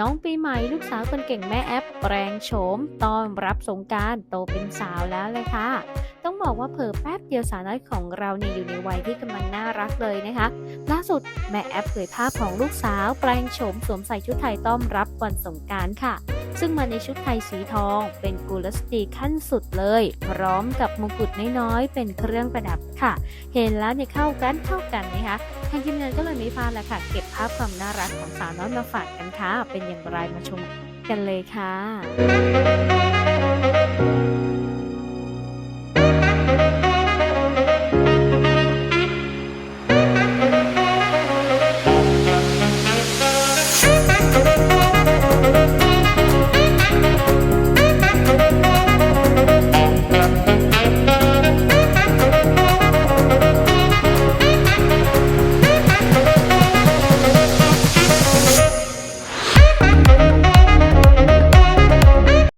น้องปีใหม่ลูกสาวคนเก่งแม่แอปแปลงโฉมต้อนรับสงการโตเป็นสาวแล้วเลยค่ะ ต้องบอกว่าเผลอแป๊บเดียวสาวน้อยของเราเนี่ยอยู่ในวัยที่กำลังน่ารักเลยนะคะล่าสุดแม่แอปเผยภาพของลูกสาวแปลงโฉมสวมใส่ชุดไทยต้อนรับวันสงการค่ะ ซึ่งมาในชุดไทยสีทองเป็นกุลสตรีขั้นสุดเลย พร้อมกับมงกุฎน้อยๆ เป็นเครื่องประดับค่ะ เห็นแล้วเนี่ยเข้ากันเข้ากันนะคะทางทีมงานก็เลยไม่พลาดแล้วค่ะ เก็บภาพความน่ารักของสาวน้อยมาฝากกันค่ะ เป็นอย่างไรมาชมกันเลยค่ะ